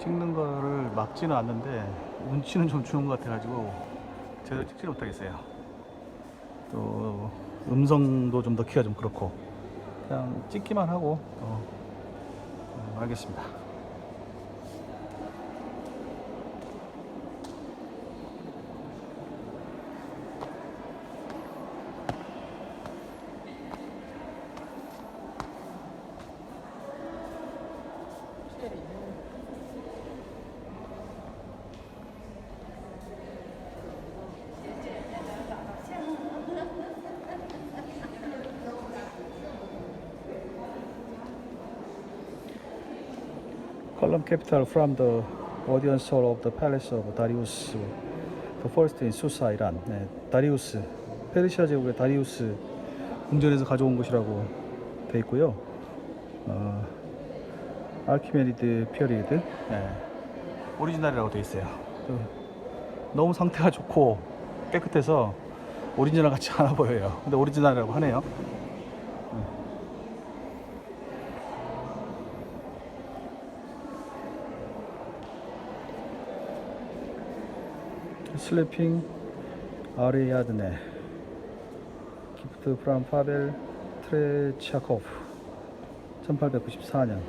찍는 거를 막지는 않는데 운치는 좀 주는 것 같아가지고 제대로 찍지 못하겠어요. 또 음성도 좀 넣기가 좀 그렇고 그냥 찍기만 하고 어, 어, 알겠습니다. Column capital from the audience hall of the palace of Darius the first in Susa, 이란. 네, 다리우스 페르시아 제국의 다리우스 궁전에서 가져온 것이라고 돼 있고요. 어, 알키메디드 피어리드 네, 오리지널이라고 돼 있어요. 그, 너무 상태가 좋고 깨끗해서 오리지널 같지 않아 보여요. 근데 오리지널이라고 하네요. 슬리핑 아리아드네 기프트 프람 파벨 트레차코프 1894년.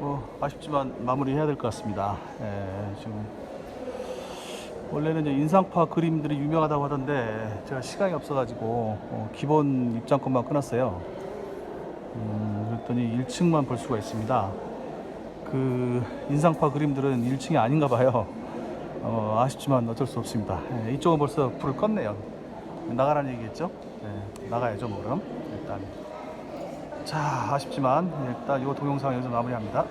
뭐 아쉽지만 마무리해야 될 것 같습니다. 예, 지금 원래는 인상파 그림들이 유명하다고 하던데 제가 시간이 없어가지고 어, 기본 입장권만 끊었어요. 음, 그랬더니 1층만 볼 수가 있습니다. 그 인상파 그림들은 1층이 아닌가 봐요. 어, 아쉽지만 어쩔 수 없습니다. 예, 이쪽은 벌써 불을 껐네요. 나가라는 얘기겠죠? 예, 나가야죠, 뭐 그럼. 일단. 자, 아쉽지만 일단 이 동영상 여기서 마무리합니다.